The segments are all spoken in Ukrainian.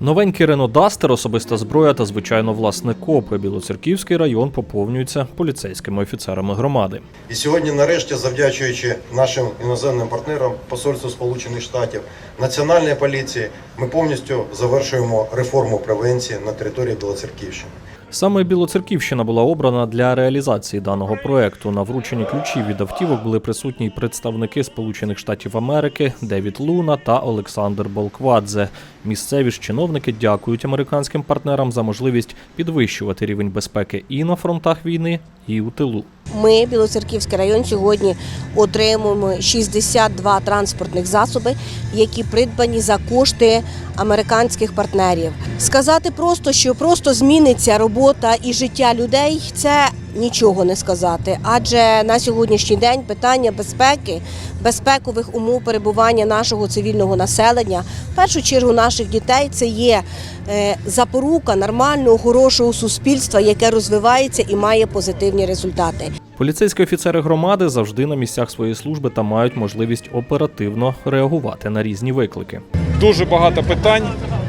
Новенький Рено Дастер, особиста зброя та звичайно власне копи. Білоцерківський район поповнюється поліцейськими офіцерами громади. І сьогодні, нарешті, завдячуючи нашим іноземним партнерам, Посольству Сполучених Штатів, національної поліції, ми повністю завершуємо реформу превенції на території Білоцерківщини. Саме Білоцерківщина була обрана для реалізації даного проекту. На врученні ключів від автівок були присутні й представники Сполучених Штатів Америки Девід Луна та Олександр Болквадзе. Місцеві ж чиновники дякують американським партнерам за можливість підвищувати рівень безпеки і на фронтах війни, і у тилу. Ми, Білоцерківський район, сьогодні отримуємо 62 транспортних засоби, які придбані за кошти американських партнерів. Сказати просто, що просто зміниться робота і життя людей, це нічого не сказати. Адже на сьогоднішній день питання безпеки, безпекових умов перебування нашого цивільного населення, в першу чергу наших дітей, це є е, запорука нормального, хорошого суспільства, яке розвивається і має позитивні результати. Поліцейські офіцери громади завжди на місцях своєї служби та мають можливість оперативно реагувати на різні виклики. дуже багато питань,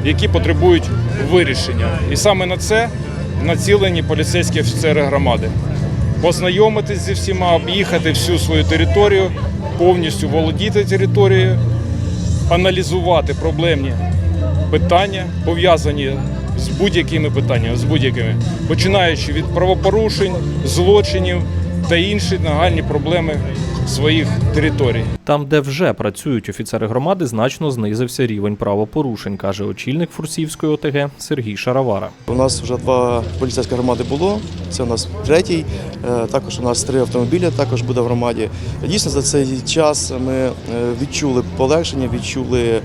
які потребують вирішення. І саме на це націлені поліцейські офіцери громади. Познайомитись зі всіма, об'їхати всю свою територію, повністю володіти територією, аналізувати проблемні питання, пов'язані з будь-якими питаннями, з будь-якими, починаючи від правопорушень, злочинів та інші нагальні проблеми своїх територій. Там, де вже працюють офіцери громади, значно знизився рівень правопорушень, каже очільник Фурсівської ОТГ Сергій Шаравара. У нас вже два поліцейські громади було. Це у нас третій. Е, Також у нас три автомобілі також буде в громаді. Дійсно, за цей час ми е, відчули полегшення, відчули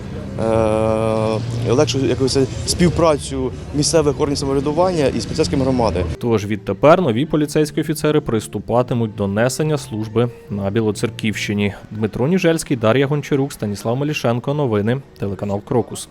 легшу якусь співпрацю місцевих органів самоврядування із поліцейськими громади. Тож відтепер нові поліцейські офіцери приступатимуть до несення служби на Білоцерківщині. Дмитро Ніжельський, Дар'я Гончарук, Станіслав Малішенко. Новини, телеканал Крокус.